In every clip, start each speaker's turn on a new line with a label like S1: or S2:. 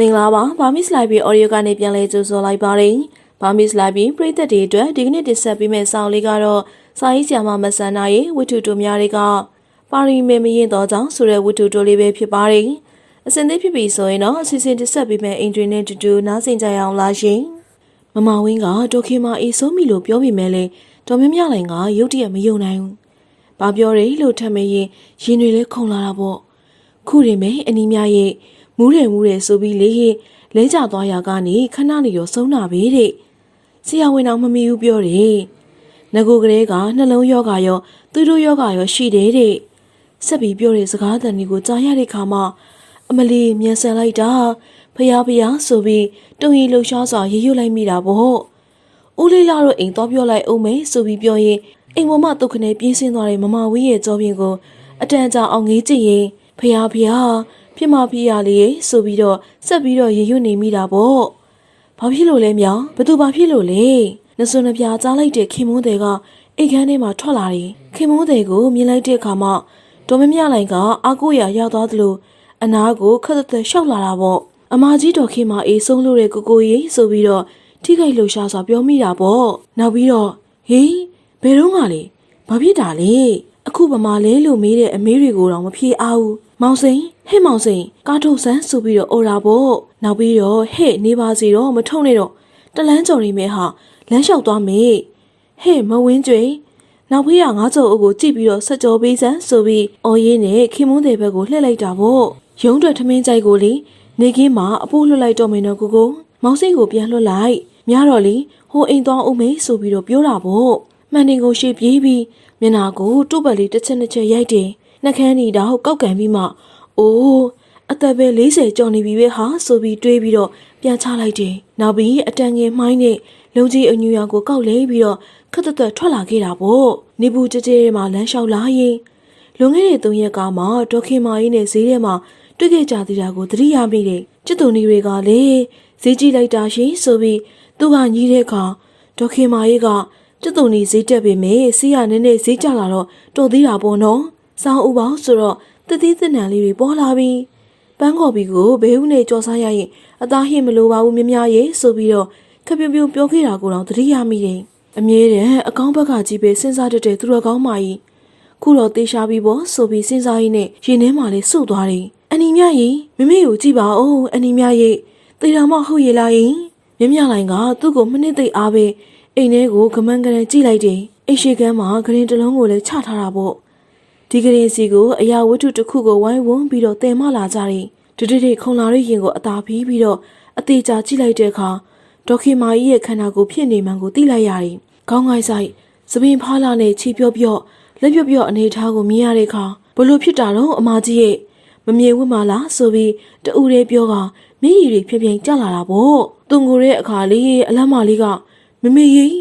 S1: မင်္ဂလာပါဘာမစ်လိုက်ပြီး audio ကနေပြန်လဲကြိုဆိုလိုက်ပါတယ်ဘာမစ်လိုက်ပြီးပရိသတ်တွေအတွက်ဒီကနေ့တင်ဆက်ပေးမယ့်ဆောင်းလေးကတော့စာရေးဆရာမမဆန္ဒရဲ့ဝတ္ထုတိုများတွေကပါရီမေမရင်တော်ကြောင့်ဆိုတဲ့ဝတ္ထုတိုလေးပဲဖြစ်ပါတယ်အစဉ်သစ်ဖြစ်ပြီဆိုရင်တော့အစီအစဉ်တင်ဆက်ပေးမယ့်အင်ဂျင်နဲ့တူတူနားဆင်ကြရအောင်လားရှင်မမဝင်းကဒေါခင်မအေးဆိုးမိလို့ပြောပြီးမဲလဲတော်မမြလိုင်ကရုတ်တရက်မယုံနိုင်ဘူးဘာပြောတယ်လို့ထပ်မရင်ရင်တွေလဲခုန်လာတာပေါ့ခုရင်မဲအနီးများရဲ့ မူးတယ်မူးတယ်ဆိုပြီးလေလဲကျသွားရကနေခဏနေရောဆုံးတာပဲတဲ့ဆရာဝန်တော်မမီဘူးပြောတယ်ငကိုကလေးကနှလုံးယောဂါရောသူတို့ယောဂါရောရှိတယ်တဲ့ဆက်ပြီးပြောတဲ့စကားတန်တွေကိုကြားရတဲ့ခါမှာအမလီမြန်ဆန်လိုက်တာဖျားဖျားဆိုပြီးတုံရီလှူရှားစွာရေရွတ်လိုက်မိတာပေါ့ဦးလေးလာတော့အိမ်တော့ပြောလိုက်အောင်မယ်ဆိုပြီးပြောရင်အိမ်ပေါ်မှာတုတ်ခနဲ့ပြင်းစင်းသွားတဲ့မမဝင်းရဲ့ကြောပြင်ကိုအတန်ကြာအောင်ငေးကြည့်ရင်ဖျားဖျား ဖြစ်မဖြစ်ရလေဆိုပြီးတော့ဆက်ပြီးတော့ရေရွတ်နေမိတာပေါ့ဘာဖြစ်လို့လဲမြောင်ဘသူဘာဖြစ်လို့လဲနှစွန်းနှပြကြားလိုက်တဲ့ခင်မွန်းတဲ့ကအိတ်ခမ်းထဲမှာထွက်လာတယ်ခင်မွန်းတဲ့ကိုမြင်လိုက်တဲ့အခါမှာဒေါ်မမြလိုင်ကအာကိုရရောက်သွားသလိုအနာကိုခက်သက်သက်ရှောက်လာတာပေါ့အမကြီးတော်ခင်မအေးဆုံးလို့တဲ့ကိုကိုကြီးဆိုပြီးတော့ထိခိုက်လှူရှားစွာပြောမိတာပေါ့နောက်ပြီးတော့ဟေးဘယ်တော့မှလဲဘာဖြစ်တာလဲ အခုဗမာလဲလို့မေးတဲ့အမေးတွေကိုတော့မဖြေအောင်မောင်စိန်ဟဲ့မောင်စိန်ကားထုတ်ဆန်းဆိုပြီးတော့အော်တာပေါ့နောက်ပြီးတော့ဟဲ့နေပါစီတော့မထုံနဲ့တော့တလန်းကြော်နေမဲဟာလမ်းလျှောက်သွားမေဟဲ့မဝင်းကျွေနောက်ဖေးကငါးစုံအုပ်ကိုကြည့်ပြီးတော့ဆက်ကြောပေးစမ်းဆိုပြီးအော်ရင်းနဲ့ခင်မွန်းတဲ့ဘက်ကိုလှည့်လိုက်တာပေါ့ရုံးထွက်ထမင်းကြိုက်ကိုလေနေကင်းမှာအပိုးလွတ်လိုက်တော့မင်းတော့ကိုကိုမောင်စိတ်ကိုပြန်လွတ်လိုက်များတော့လေဟိုအိမ်သွားအောင်မေဆိုပြီးတော့ပြောတာပေါ့မှန်တင်ကိုရှေ့ပြေးပြီး မျက်နာကိုတုတ်ပတ်လေးတစ်ချက်နှစ်ချက်ရိုက်တယ်နှက်ခမ်းနီတော့ကောက်ကန်ပြီးမှအိုးအသက်ပဲ40ကျော်နေပြီပဲဟာဆိုပြီးတွေးပြီးတော့ပြန်ချလိုက်တယ်နောက်ပြီးအတန်ငယ်မှိုင်းနဲ့လုံကြီးအညူရောင်ကိုကောက်လဲပြီးတော့ခက်သက်သက်ထွက်လာခဲ့တာပေါ့နေဘူးကြဲကြဲမှာလမ်းလျှောက်လာရင်လွန်ခဲ့တဲ့၃ရက်ကမှဒေါခင်မာကြီးနဲ့ဈေးထဲမှာတွေ့ခဲ့ကြသေးတာကိုသတိရမိတယ်ချစ်သူနေတွေကလေဈေးကြည့်လိုက်တာရှင်ဆိုပြီးသူကညီးတဲ့အခါဒေါခင်မာကြီးက ချစ်သူနေဈေးတက်ပေမဲ့စီးရနည်းနည်းဈေးကျလာတော့တော်သေးတာပေါ့နော်စောင်းဥပေါင်းဆိုတော့တတိသနံလေးတွေပေါ်လာပြီပန်းကော်ပီကိုဘေးဦးနဲ့ကြော်စားရရင်အသားဟစ်မလိုပါဘူးမြမရဲ့ဆိုပြီးတော့ခပ်ပြုံးပြုံးပြောခဲ့တာကိုတော့သတိရမိတယ်အမြဲတမ်းအကောင်းဘက်ကကြီးပဲစဉ်းစားတတ်တဲ့သူတော်ကောင်းမကြီးခုတော့တေးရှားပြီးပေါ့ဆိုပြီးစဉ်းစားရင်းနဲ့ရင်ထဲမှာလေးစု့သွားတယ်အနီမြရင်မမေကိုကြည့်ပါဦးအနီမြရဲ့တေတော်မဟုတ်ရဲ့လားယင်မြမြလိုင်ကသူ့ကိုမနစ်သိအားပဲ အိမ်ထဲကိုကမန်းကရန်ကြည့်လိုက်တယ်အိတ်ရှိကမ်းမှာဂရင်တစ်လုံးကိုလည်းချထားတာပေါ့ဒီဂရင်စီကိုအရာဝတ္ထုတစ်ခုကိုဝိုင်းဝန်းပြီးတော့တင်မလာကြတယ်ဒုတိတိခုံလာတဲ့ရင်ကိုအသာဖီးပြီးတော့အသေးချာကြည့်လိုက်တဲ့အခါဒေါခင်မာကြီးရဲ့ခန္ဓာကိုယ်ဖြစ်နေမှန်ကိုသိလိုက်ရတယ်ခေါင်းငိုက်ဆိုင်သပင်ဖားလာနဲ့ခြေပြော့ပြော့လက်ပြော့ပြော့အနေထားကိုမြင်ရတဲ့အခါဘလို့ဖြစ်တာတော့အမကြီးရဲ့မမြင်ဝတ်မလားဆိုပြီးတူရဲပြောကမျက်ရည်တွေဖြည်းဖြည်းကျလာတာပေါ့သူငိုတဲ့အခါလေးအလမ်းမလေးက မမေကြီး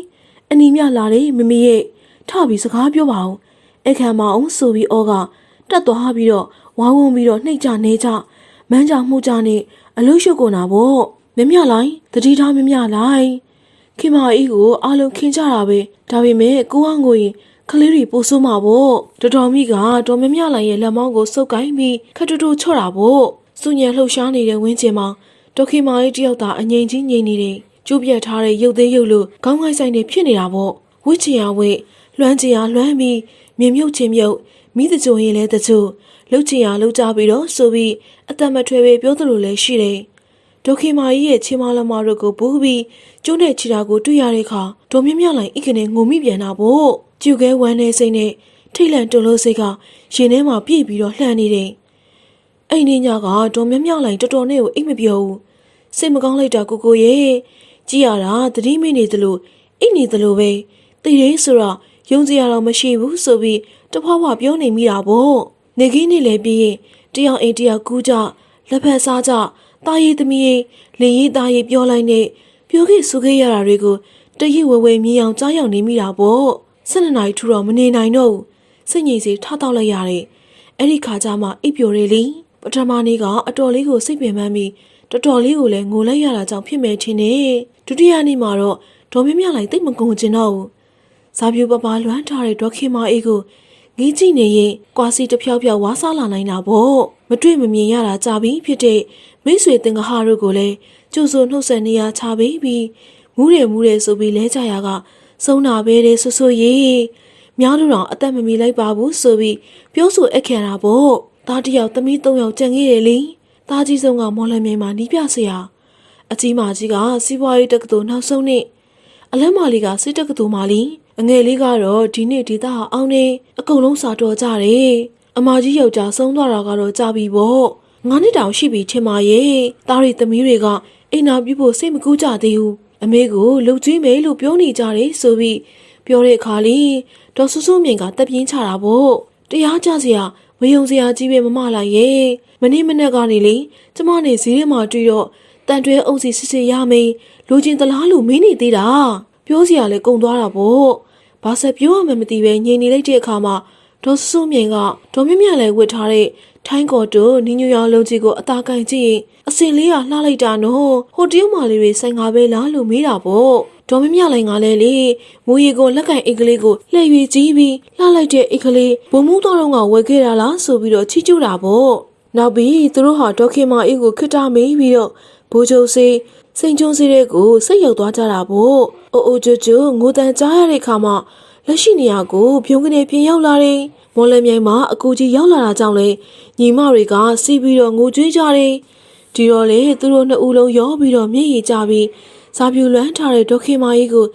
S1: အနီမြလာတယ်မမေရဲ့ထပြီးစကားပြောပါအောင်အခမ်းမအောင်ဆိုပြီးအောကတက်သွားပြီးတော့ဝိုင်းဝန်းပြီးတော့နှိတ်ကြနေကြမန်းကြမှုကြနဲ့အလို့ရှုပ်ကုန်တာပေါ့မမြလိုက်တတိထားမမြလိုက်ခင်မအီးကိုအားလုံးခင်ကြတာပဲဒါပေမဲ့ကိုအောင်ကိုရင်ကလေးတွေပို့ဆိုးမှာပေါ့တော်တော်မိကတော်မမြလိုက်ရဲ့လက်မောင်းကိုစုပ်ကိုင်းပြီးခက်တူတူချော့တာပေါ့စုညံလှုပ်ရှားနေတဲ့ဝင်းကျင်မှာဒေါခင်မကြီးတယောက်သာအငိမ့်ကြီးငိမ့်နေတယ် ကျိုးပြတ်ထားတဲ့ရုပ်သေးရုပ်လို့ခေါင်းငိုက်ဆိုင်နေဖြစ်နေတာပေါ့ဝစ်ချင်ရဝစ်လွမ်းချင်ရလွမ်းပြီးမြင်မြုပ်ချင်မြုပ်မိတကြိုရင်လည်းတကြိုလှုပ်ချင်ရလှုပ်ကြပြီးတော့ဆိုပြီးအသက်မထွေပဲပြောသလိုလည်းရှိတယ်ဒေါခင်မာကြီးရဲ့ချီမလမတို့ကိုဘူးပြီးကျိုးနဲ့ချီတာကိုတွေ့ရတဲ့အခါဒေါမြမြလိုက်အိကနေငုံမိပြန်တာပေါ့ကျူကဲဝမ်းနေစိမ့်နဲ့ထိတ်လန့်တုန်လို့စိတ်ကရင်ထဲမှာပြည့်ပြီးတော့လှမ်းနေတယ်အဲ့ဒီညကဒေါမြမြလိုက်တော်တော်နဲ့ကိုအိတ်မပြောဘူးစိတ်မကောင်းလိုက်တာကိုကိုရဲ့ ကြည်ရတာသတိမိနေသလိုအိတ်နေသလိုပဲတိတ်ရင်းဆိုတော့ယုံကြည်ရတော့မရှိဘူးဆိုပြီးတဖွာဖွာပြောနေမိတာပေါ့နေခင်းနေလေပြီးရင်တယောက်အိမ်တယောက်ကူးကြလက်ဖက်စားကြတာရည်သမီးရင်လင်ရည်သားရည်ပြောလိုက်နဲ့ပြောခဲ့ဆိုခဲ့ရတာတွေကိုတရိပ်ဝဲဝဲမြင်အောင်ကြားရောက်နေမိတာပေါ့၁၂နာရီထူတော့မနေနိုင်တော့ဘူးစိတ်ငြိမ်စေထတောက်လိုက်ရတယ်အဲ့ဒီခါကျမှအိပ်ပျော်တယ်လေပထမနေ့ကအတော်လေးကိုစိတ်ပင်ပန်းပြီးတော်တော်လေးကိုလည်းငိုလိုက်ရတာကြောင့်ဖြစ်မယ်ထင်တယ် ဒုတိယနေ့မှာတော့ဒေါ်မြမြလိုက်တိတ်မကုန်ကျင်တော့ဘူးဇာပြူပပလွမ်းထားတဲ့ဒေါ်ခင်မအေးကိုငငေးကြည့်နေရင်ကွာစီတစ်ဖြောက်ဖြောက်ဝါစားလာနိုင်တာပေါ့မတွေ့မမြင်ရတာကြပြီဖြစ်တဲ့မိတ်ဆွေတင်ကဟာတို့ကိုလည်းကျိုးစိုးနှုတ်ဆက်နေရချပေးပြီးမူးတယ်မူးတယ်ဆိုပြီးလဲကြရကစုံနာပဲတဲ့ဆွဆွရေများတို့တော့အသက်မမီလိုက်ပါဘူးဆိုပြီးပြောဆိုအပ်ခံတာပေါ့သားတစ်ယောက်သမီးသုံးယောက်ကြံခဲ့တယ်လေသားကြီးဆုံးကမော်လမြိုင်မှာနီးပြဆရာ အကြီးမကြီးကစီးပွားရေးတက္ကသိုလ်နောက်ဆုံးနှစ်အလန်းမာလီကစစ်တက္ကသိုလ်မာလီအငယ်လေးကတော့ဒီနေ့ဒေတာအောင်နေအကုန်လုံးစာတော်ကြတယ်အမကြီးယောက်ျားဆုံးသွားတာကတော့ကြာပြီပေါ့ငါးနှစ်တောင်ရှိပြီထင်ပါရဲ့သားရီသမီးတွေကအိမ်နာပြုဖို့စိတ်မကူးကြသေးဘူးအမေကိုလှုပ်ကြွေးမယ်လို့ပြောနေကြတယ်ဆိုပြီးပြောတဲ့အခါလေးဒေါ်ဆူဆူမြင့်ကတက်ပြင်းချတာပေါ့တရားကြစရာမယုံစရာကြီးပဲမမလိုက်ရဲ့မနေ့မနေ့ကနေလေကျမနေဈေးထဲမှာတွေ့တော့ တန်တွဲအုပ်စီစစ်စစ်ရမယ်လူချင်းတလားလို့မင်းနေသေးတာပြောစရာလည်းကုံသွားတာပေါ့ဘာဆက်ပြောရမှမသိပဲငြိမ်နေလိုက်တဲ့အခါမှာဒေါ်ဆူဆူမြင့်ကဒေါ်မြမြလည်းဝတ်ထားတဲ့ထိုင်းကော်တို့နင်းညူရောင်လုံးကြီးကိုအသာကန်ကြည့်ရင်အစင်လေးကလှလိုက်တာနော်ဟိုတရုတ်မာလေးတွေဆိုင်ငါပဲလားလို့မေးတာပေါ့ဒေါ်မမြလိုင်ကလည်းလေမူရီကိုလက်ကင်အိတ်ကလေးကိုလှည့်၍ကြီးပြီးလှလိုက်တဲ့အိတ်ကလေးဘုံမှုတော်တော့ကဝယ်ခဲ့တာလားဆိုပြီးတော့ချီးကျူးတာပေါ့နောက်ပြီးသူတို့ဟာဒေါက်ခင်မာအေးကိုခစ်တာမေးပြီးတော့ ဘိုးချုပ်စေးစိန်ချုံစေးတဲ့ကိုစိတ်ရောက်သွားကြတာပေါ့အိုအိုကျွတ်ကျွတ်ငိုတန်ကြားရတဲ့ခါမှာလက်ရှိနေရာကိုဖြုံးကနေပြင်ရောက်လာတယ်မော်လမြိုင်မှာအကူကြီးရောက်လာတာကြောင့်လေညီမတွေကစီးပြီးတော့ငိုကြွေးကြတယ်ဒီတော့လေသူတို့နှစ်ဦးလုံးရောပြီးတော့မျက်ရည်ကျပြီးဇာပြူလွမ်းထားတဲ့ဒေါက်ခင်မာကြီးကို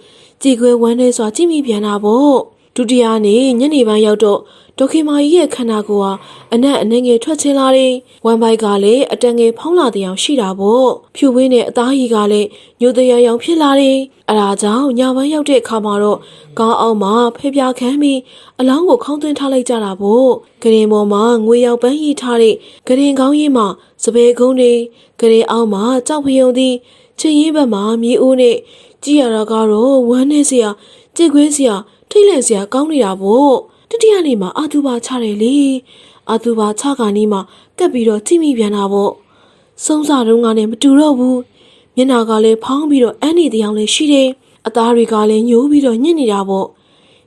S1: ကြည်ခွဲဝမ်းနေစွာကြည့်မိပြန်တာပေါ့ ဒုတိယနေ့ညနေပိုင်းရောက်တော့ဒေါက်ခင်မာကြီးရဲ့ခန္ဓာကိုယ်ဟာအနက်အနှဲငယ်ထွက်ချင်လာတယ်ဝမ်ဘိုက်ကလည်းအတန်ငယ်ဖောင်းလာတဲ့အောင်ရှိတာပေါ့ဖြူဝင်းနဲ့အသားရည်ကလည်းညိုတရရောင်ဖြစ်လာတယ်အဲဒါကြောင့်ညပိုင်းရောက်တဲ့အခါမှာတော့ကောင်းအောင်မှာဖဲပြားခမ်းပြီးအလောင်းကိုခေါင်းသွင်းထားလိုက်ကြတာပေါ့ဂရင်ပေါ်မှာငွေရောက်ပန်းရည်ထားတဲ့ဂရင်ကောင်းရည်မှာစပယ်ကုန်းတွေဂရင်အောင်မှာကြောက်ဖယုံသည်ချင်းရင်ဘက်မှာမြေအိုးနဲ့ကြည်ရတာကတော့ဝမ်းနေစရာကြက်ခွဲစရာ ထိတ်လန့်စရာကောင်းနေတာပေါ့တတိယနေ့မှာအာသူဘာချတယ်လေအာသူဘာချခါနီးမှာကပ်ပြီးတော့ကြည့်မိပြန်တာပေါ့စုံစာတုံးကလည်းမတူတော့ဘူးမျက်နာကလည်းဖောင်းပြီးတော့အန်းနေတရားလည်းရှိတယ်အသားတွေကလည်းညိုးပြီးတော့ညှစ်နေတာပေါ့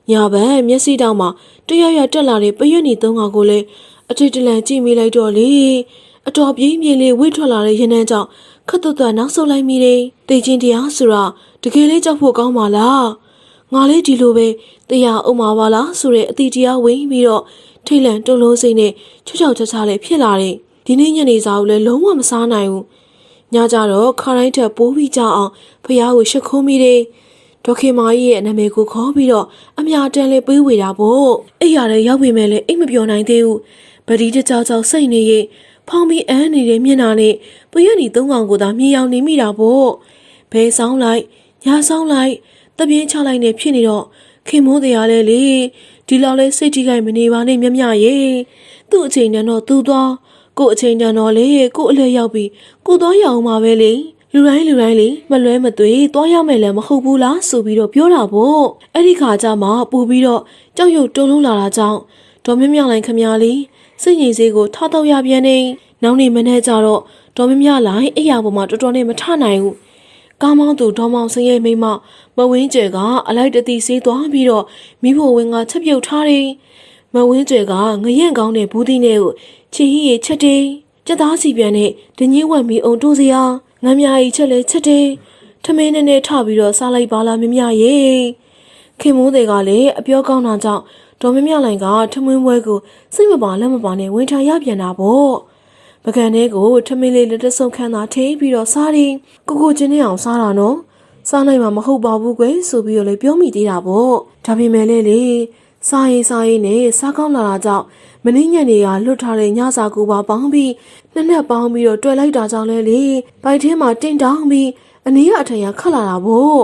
S1: ညာဘက်မျက်စိတောင်မှာတရရတက်လာတဲ့ပရွက်နေသုံးကောင်ကိုလည်းအထိတ်တလန့်ကြည့်မိလိုက်တော့လေအတော်ပြင်းပြင်းလေးဝှေ့ထွက်လာတဲ့ရင်နှန်းကြောင့်ခတ်သွတ်သွတ်နောက်ဆုတ်လိုက်မိတယ်တေချင်းတရားဆိုတာတကယ်လေးကြောက်ဖို့ကောင်းပါလား ငါလေးဒီလိုပဲတရားအုံမှာပါလားဆိုတဲ့အတီတရားဝင်ပြီးတော့ထိတ်လန့်တုန်လုံးစိတ်နဲ့ချွတ်ချောက်ချာချာလေးဖြစ်လာတယ်ဒီနေ့ညနေစာကိုလည်းလုံးဝမစားနိုင်ဘူးညကြတော့ခါတိုင်းထက်ပိုးပြီးကြအောင်ဖះကိုရှ िख ုံးမိတယ်ဒေါခင်မာကြီးရဲ့နာမည်ကိုခေါ်ပြီးတော့အမြတန်လေးပေးဝေတာပေါ့အိပ်ရတဲ့ရောက်ပြီမဲ့လည်းအိတ်မပြောနိုင်သေးဘူးဗတိတကြောက်ကြောက်စိတ်နေရင်ဖောင်းပြီးအန်းနေတဲ့မျက်နှာနဲ့ပရွက်နီသုံးကောင်ကိုသာမြေရောင်နေမိတာပေါ့ဘဲဆောင်လိုက်ညာဆောင်လိုက် တပြင်းချလိုက်နေဖြစ်နေတော့ခင်မိုးတရားလဲလေဒီလောက်လဲစိတ်ကြီးကြိုက်မနေပါနဲ့မြမြရေသူ့အချိန်တန်တော့သူ့သွားကို့အချိန်တန်တော့လေကို့အလဲရောက်ပြီးကို့သွားရအောင်ပါပဲလေလူတိုင်းလူတိုင်းလေမလွဲမသွေသွားရမယ်လည်းမဟုတ်ဘူးလားဆိုပြီးတော့ပြောတာပေါ့အဲ့ဒီခါကျမှပို့ပြီးတော့ကြောက်ရွံ့တုန်လုံးလာတာကြောင့်ဒေါ်မြမြလိုင်ခမလေးစိတ်ငြိမ်စေးကိုထားတော့ရပြန်နေနောက်နေ့မနေ့ကျတော့ဒေါ်မြမြလိုင်အိယာပေါ်မှာတော်တော်နဲ့မထနိုင်ဘူး ကားမောင်းသူဒေါ်မောင်စင်ရဲ့မိမမဝင်းကျဲကအလိုက်တတိစေးသွားပြီးတော့မိဖို့ဝင်းကချက်ပြုတ်ထားတယ်မဝင်းကျဲကငရက်ကောင်းတဲ့ဘူးသီးနဲ့ကိုချီဟီရဲ့ချက်တယ်ကြက်သားစီပြန်နဲ့ဒညင်းဝက်မီအောင်တိုးစရာငမ်းမြာကြီးချက်လဲချက်တယ်ထမင်းနဲ့နဲ့ထပြီးတော့စားလိုက်ပါလားမမြရေခင်မိုးတွေကလည်းအပြောကောင်းတာကြောင့်ဒေါ်မမြလိုင်ကထမင်းပွဲကိုစိတ်မပါလက်မပါနဲ့ဝင်ထားရပြန်တာပေါ့ ပကံထဲကိုထမင်းလေးလက်တဆုံခန်းသာထိပြီးတော့စားတယ်ကိုကိုချင်းနဲ့အောင်စားတာနော်စားနိုင်မှာမဟုတ်ပါဘူးကွယ်ဆိုပြီးတော့လေပြောမိသေးတာပေါ့ဒါပေမဲ့လေလေစားရင်စားရင်နဲ့စားကောင်းလာတာကြောင့်မင်းညံ့နေကလွတ်ထားတဲ့ညစာကိုပါပေါင်းပြီးနှစ်နှစ်ပေါင်းပြီးတော့တွေ့လိုက်တာကြောင့်လေလေဘိုက်ထဲမှာတင်တောင်းပြီးအနည်းအထင်ရခတ်လာတာပေါ့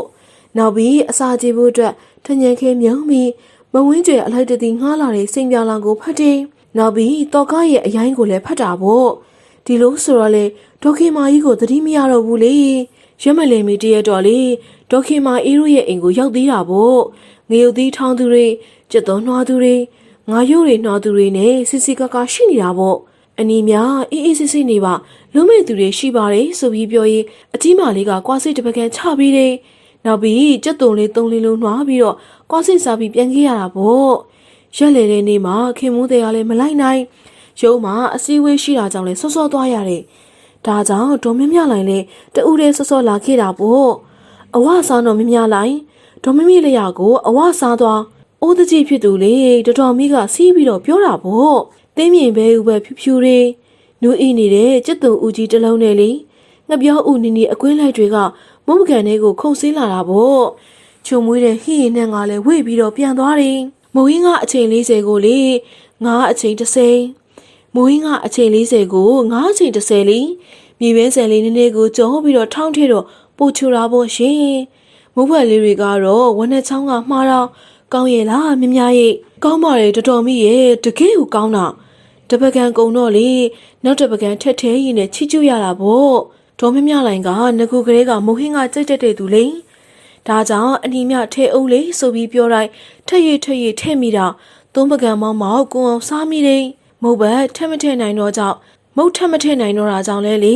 S1: နောက်ပြီးအစာကြေဖို့အတွက်ထညံခဲမြုံပြီးမဝင်းကျဲအလိုက်တတိငှားလာတဲ့စိန်ပြလောင်ကိုဖတ်တယ် နောက်ပြီးတော့ကားရဲ့အရင်ကိုလည်းဖတ်တာပေါ့ဒီလိုဆိုတော့လေဒေါခင်မာကြီးကိုသတိမရတော့ဘူးလေရမလဲမီတရက်တော့လေဒေါခင်မာအေးတို့ရဲ့အိမ်ကိုရောက်သေးတာပေါ့ငရုတ်သီးထောင်းသူတွေကြက်သွန်းနှွားသူတွေငါရုပ်တွေနှွားသူတွေနဲ့စစ်စစ်ကကရှိနေတာပေါ့အနီးများအေးအေးစစ်စစ်နေပါလုံးမဲ့သူတွေရှိပါတယ်ဆိုပြီးပြောရင်အကြီးမလေးကကွာစိတ်တပကံချပြီးတယ်နောက်ပြီးကြက်သွန်လေးသုံးလေးလုံးနှွားပြီးတော့ကွာစိတ်စားပြီးပြန်ခဲ့ရတာပေါ့ ရက်လေတဲ့နေ့မှာခင်မူးတွေကလည်းမလိုက်နိုင်ရုံးမှာအစည်းအဝေးရှိတာကြောင့်လည်းစောစောသွားရတယ်ဒါကြောင့်ဒေါ်မြမြလိုက်လည်းတူးတဲ့စောစောလာခဲ့တာပေါ့အဝစားတော့မြမြလိုက်ဒေါ်မမလျာကိုအဝစားသွားအိုးတကြီးဖြစ်သူလေတော်တော်မိကစီးပြီးတော့ပြောတာပေါ့တင်းမြင်ဘဲဥပဲဖြူဖြူလေးနူးဤနေတဲ့ကျက်တုံဦးကြီးတစ်လုံးနဲ့လေငပြောဦးနီနီအကွင်းလိုက်တွေကမုံမကန်လေးကိုခုန်ဆင်းလာတာပေါ့ချုံမွေးတဲ့ဟိရင်နဲ့ငါလည်းဝေ့ပြီးတော့ပြန်သွားတယ် မဝင်းကအချိန်40ကိုလေငါအချိန်30မဝင်းကအချိန်40ကိုငါအချိန်30လီမြေဘဲဆယ်လေးနည်းနည်းကိုကြောပြီးတော့ထောင်းထဲတော့ပို့ချူတာပေါ့ရှင်မုတ်ဘက်လေးတွေကတော့ဝနဲ့ချောင်းကမှားတော့ကောင်းရဲ့လားမြမရဲ့ကောင်းပါလေတော်တော်မိရဲ့တကယ်ကိုကောင်းတာတပကံကုံတော့လေနောက်တပကံထက်ထဲရင်နဲ့ချီကျူရတာပေါ့ဒေါ်မမြလိုင်ကငကူကလေးကမုံဟင်းကကြိတ်တက်တဲ့သူလေ ဒါကြောင့်အနီမြထဲအုပ်လေးဆိုပြီးပြောတိုင်းထက်ရထက်ရထဲမိတာသုံးပကံမောင်းမောက်ကိုအောင်စားမိတယ်မုတ်ဘက်ထက်မထဲနိုင်တော့ကြောင့်မုတ်ထက်မထဲနိုင်တော့တာကြောင့်လဲလေ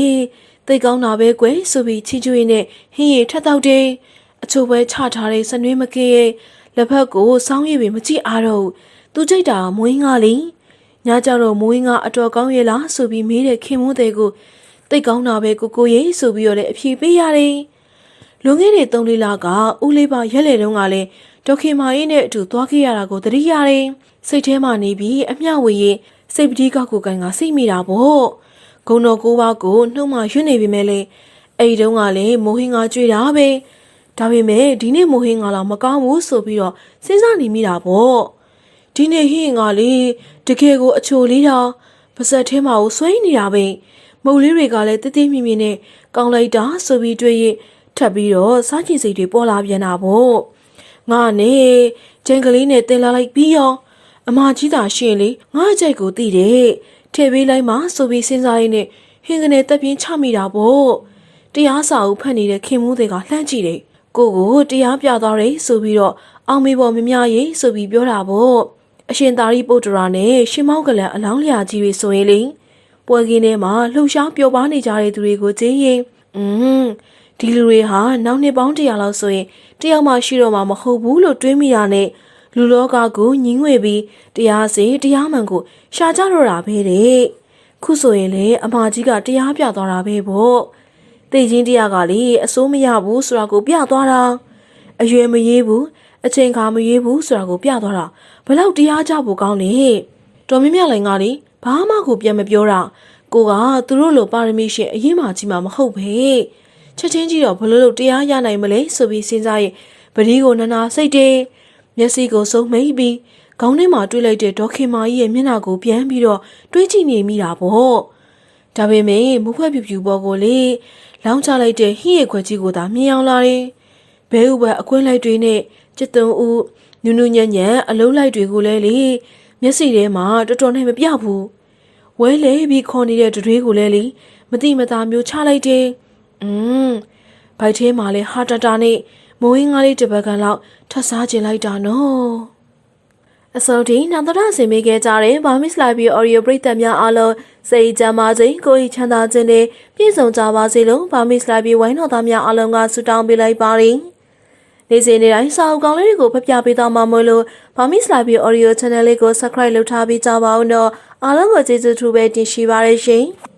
S1: သိတ်ကောင်းတာပဲကွယ်ဆိုပြီးချီကျူရင်းနဲ့ဟင်းရထက်တော့တယ်အချို့ပဲချထားတဲ့စနွေးမကင်းရဲ့လက်ဖက်ကိုစောင်းရည်ပဲမကြည့်အားတော့သူကြိတ်တာမွေးငါလေးညကြတော့မိုးင်းကအတော်ကောင်းရဲ့လားဆိုပြီးမေးတဲ့ခင်မွန်းတဲ့ကိုတိတ်ကောင်းတာပဲကိုကိုရဲ့ဆိုပြီးတော့လည်းအဖြေပေးရတယ်။ လွန်ခဲ့တဲ့၃လလကဦးလေးပါရက်လေတုန်းကလည်းဒေါခင်မာရေးနဲ့အတူသွားခဲ့ရတာကိုသတိရတယ်။စိတ်ထဲမှာနေပြီးအမျှဝေရင်စိတ်ပတိကောက်ကိုကန်ကစိတ်မိတာပေါ့။ဂုံတော်ကိုပါကိုနှုတ်မှရွတ်နေပြီမဲ့လေအဲ့ဒီတုန်းကလည်းမိုးဟင်းကကြွေတာပဲ။ဒါပေမဲ့ဒီနေ့မိုးဟင်းကတော့မကောင်းဘူးဆိုပြီးတော့စဉ်းစားနေမိတာပေါ့။ဒီနေ့ဟင်းငါလေတကယ်ကိုအချိုလေးတာပါဇက်ထဲမှာကိုဆွဲနေတာပဲမုတ်လေးတွေကလည်းတိတိမြင်မြင်နဲ့ကောင်းလိုက်တာဆိုပြီးတွေ့ရင် ထပ်ပြီးတော့စားချင်စိတ်တွေပေါ်လာပြန်တာပေါ့ငါနဲ့ဂျန်ကလေးနဲ့တင်လာလိုက်ပြီးရောအမကြီးသာရှင်လေငါကြိုက်ကိုတည်တယ်ထဲပေးလိုက်မှဆိုပြီးစဉ်းစားရင်းနဲ့ဟင်းကနေတက်ပြင်းချမိတာပေါ့တရားစာအုပ်ဖတ်နေတဲ့ခင်မိုးတွေကလှမ်းကြည့်တယ်ကိုကိုတရားပြသွားတယ်ဆိုပြီးတော့အောင်မေပေါ်မမြရေးဆိုပြီးပြောတာပေါ့အရှင်သာရိပုတ္တရာနဲ့ရှင်မောက်ကလန်အလောင်းလျာကြီးတွေဆိုရင်လေပွဲကင်းထဲမှာလှုပ်ရှားပျော်ပါနေကြတဲ့သူတွေကိုကြည့်ရင်อืม ဒီလူတွေဟာနောက်နှစ်ပေါင်းတရာလောက်ဆိုရင်တယောက်မှရှိတော့မှာမဟုတ်ဘူးလို့တွေးမိရနဲ့လူလောကကိုညှင်းငွေပြီးတရားစေတရားမှန်ကိုရှာကြတော့တာပဲတဲ့ခုဆိုရင်လေအမကြီးကတရားပြသွားတာပဲပေါ့တေချင်းတရားကလေအစိုးမရဘူးဆိုတာကိုပြသွားတာအရွယ်မရေးဘူးအချိန်ခါမရွေးဘူးဆိုတာကိုပြသွားတာဘယ်လောက်တရားကြဖို့ကောင်းလဲတော်မြမြလိုင်ကလေဘာမှကိုပြန်မပြောတာကိုကသူတို့လိုပါရမီရှင်အရင်မှကြီးမှမဟုတ်ပဲ ချက်ချင်းကြီးတော့ဘလို့လို့တရားရနိုင်မလဲဆိုပြီးစဉ်းစားရင်ပတိကိုနနာစိတ်တယ်မျက်စိကိုစုံမိတ်ပြီးခေါင်းထဲမှာတွေးလိုက်တဲ့ဒေါက်ခင်မာကြီးရဲ့မျက်နှာကိုပြန်ပြီးတော့တွေးကြည့်နေမိတာပေါ့ဒါပေမဲ့မူဖွဲ့ပြူပြူပေါ်ကိုလေလောင်းချလိုက်တဲ့ဟိရဲ့ခွက်ကြီးကိုသာမြင်အောင်လာတယ်ဘဲဥပအကွင်းလိုက်တွေနဲ့ကျက်တုံဦးနူးနူးညံ့ညံ့အလုံးလိုက်တွေကိုလည်းလေမျက်စိထဲမှာတော်တော်နဲ့မပြဘူးဝဲလေပြီးခေါ်နေတဲ့တွေကိုလည်းလေမတိမတာမျိုးချလိုက်တယ် อืมဘိုက်ထဲမှာလဲဟာတတာနဲ့မိုးရင်းကားလေးတစ်ပတ်ကန်လောက်ထပ်စားကျင်လိုက်တာနော်အစောတီနာတရဆင်မိခဲ့ကြတဲ့ဘာမစ်လိုက်ပြီးအော်ရီယိုပရိသတ်များအားလုံးစိတ်ကြမ်းပါစေကိုယ်ချမ်းသာခြင်းနဲ့ပြည့်စုံကြပါစေလို့ဘာမစ်လိုက်ပြီးဝိုင်းတော်သားများအားလုံးကဆုတောင်းပေးလိုက်ပါတယ်နေ့စဉ်နေ့တိုင်းစာအုပ်ကောင်းလေးတွေကိုဖတ်ပြပေးသွားမှာမို့လို့ဘာမစ်လိုက်ပြီး audio channel လေးကို subscribe လုပ်ထားပေးကြပါဦးတော့အားလုံးကိုကျေးဇူးထူးပဲတင်ရှိပါရရှင်။